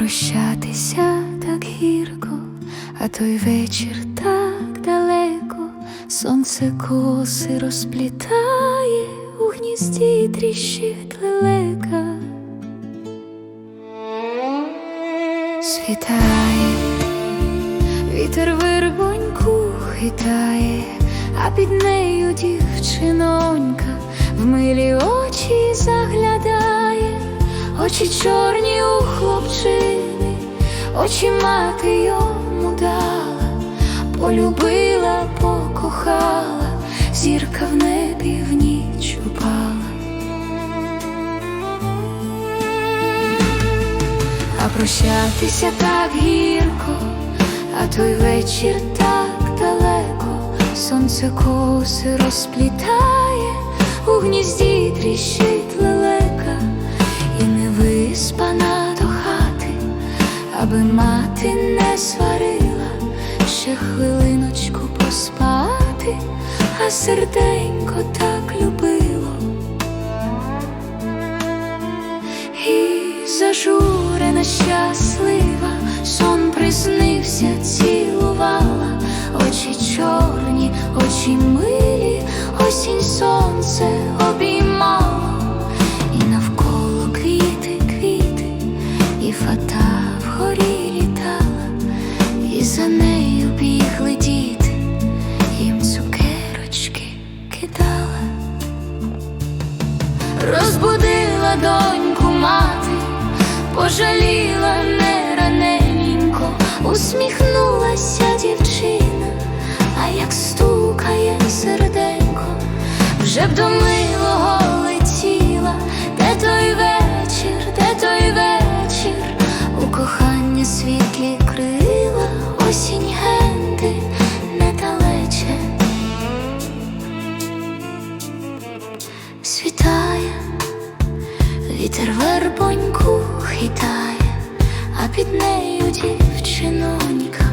прощатися так гірко, а той вечір так далеко, сонце коси розплітає у гнізді тріщить лелека. Світає, вітер вирвоньку хитає, а під нею дівчинонька в милі очі заглядає, очі чорні хлопчини, очі мати йому дала, полюбила, покохала, зірка в небі в ніч упала. А прощатися так гірко, а той вечір так далеко, сонце коси розплітає, у гнізді тріщить аби мати не сварила, ще хвилиночку поспати, а серденько так любило. І зажурена щаслива, сон приснився, цілувала, очі чорні, очі милі, осінь сонце Розбудила доньку мати, пожаліла не раненько, усміхнулася дівчина, а як стукає серденько, вже б вітер вербоньку хитає, а під нею дівчинонька